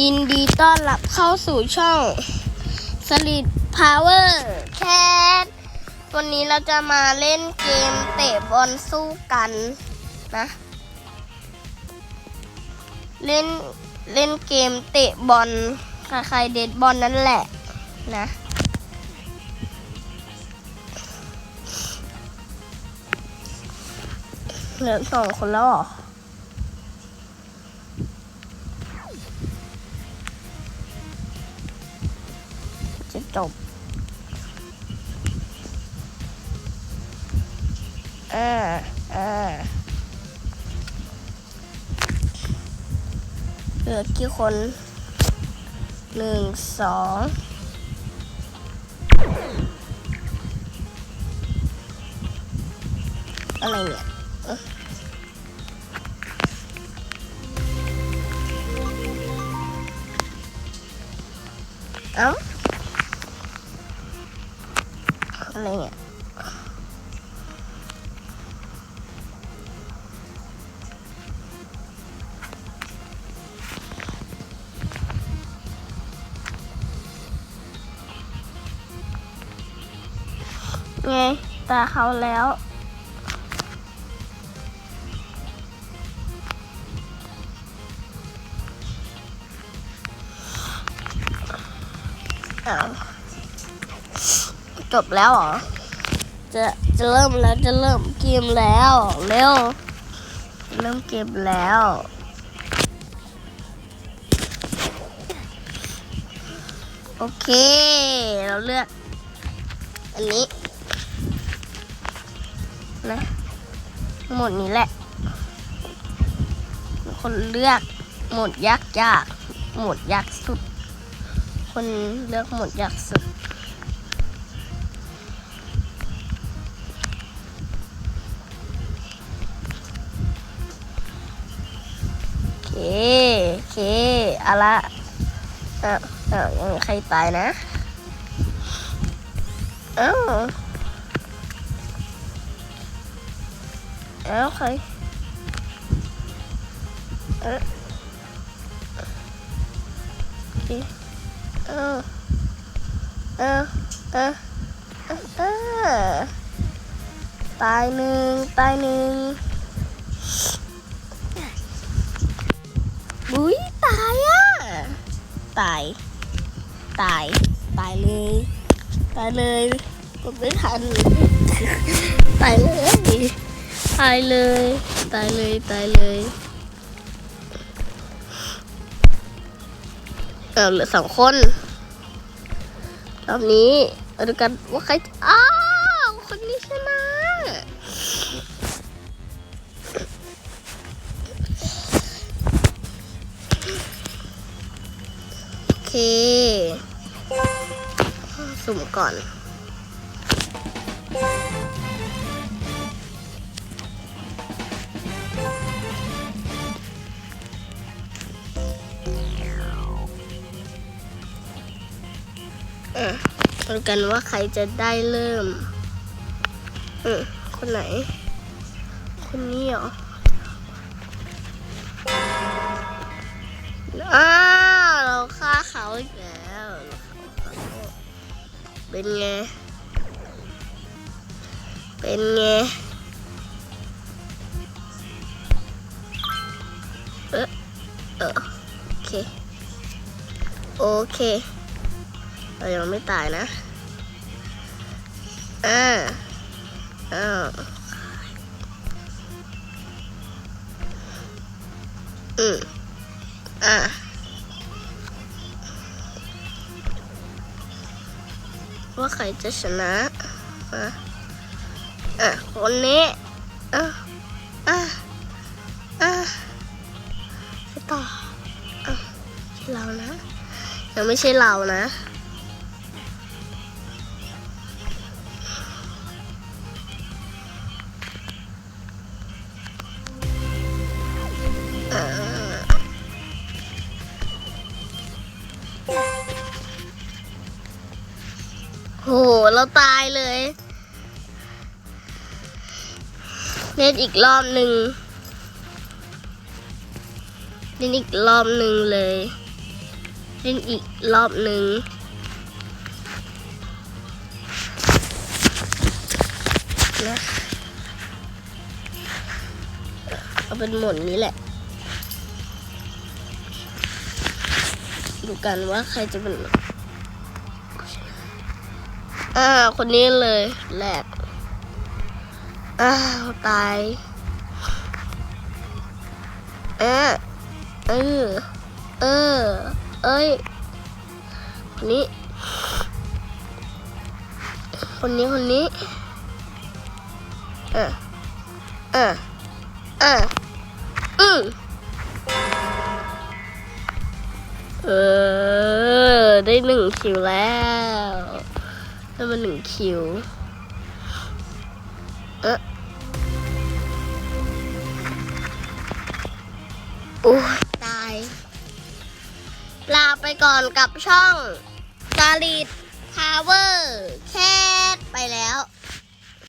ยินดีต้อนรับเข้าสู่ช่อง s l i d Power Cat วันนี้เราจะมาเล่นเกมเตะบอลสู้กันนะ เล่นเล่นเกมเตะบอลใครๆเดดบอลนั่นแหละนะเหลือสองคนแล้วหรอ จะจบอ่าอ่าเหลือกี่คนหนึ่งสองอะไรเนี่ยเอ้า อะไรเนี่ยไงตาเขาแล้วอ้าว จบแล้วเหรอ จะจะเริ่มแล้วจะเริ่มเกมแล้วเร็วจะเริ่มเกมแล้ว โอเค เราเลือก อันนี้นะหมดนี้แหละ คนเลือกหมดยากยากหมดยากสุด คนเลือกหมดยากสุด เคเอาละอ้าวอ้าวยังมีใครตายนะเอ้าเอ้าใครเอ้าโอเคเอ้าเอ้าเอ้าเออตายหนึ่งตายหนึ่ง ตาย ตาย ตายเลย ตายเลยกดไม่ทันตายเลย ตายเลย ตายเลย ตายเลยเอาเหลือสองคน รอบนี้มาดูกันว่าใครอ้า เค สุ่มก่อน อะดูกันว่าใครจะได้เริ่ม อืมคนไหน คนนี้เหรออ้า เขาอีกแล้วเขาเป็นไง เป็นไง เออเออโอเค โอเค เรายังไม่ตายนะ อ่าอ้าอืมอะ ว่าใครจะชนะอะอะคนนี้อะอะอะไปต่ออะใช่เรานะยังไม่ใช่เรานะอ่า โห เราตายเลย เล่นอีกรอบหนึ่งเล่นอีกรอบหนึ่งเลย เล่นอีกรอบหนึ่งนะเอาเป็นหมดนี้แหละ ดูกันว่าใครจะเป็น อ่า คนนี้เลยแหลกอ้าวตายเออเออ เออ เอ้ย คนนี้ คนนี้ คนนี้ เอะอะอะอืเออ ได้หนึ่งคิวแล้ว ได้มาหนึ่งคิว เออโอ้ตาย ลาไปก่อนกับช่องกาลิดพาวเวอร์ แคทไปแล้ว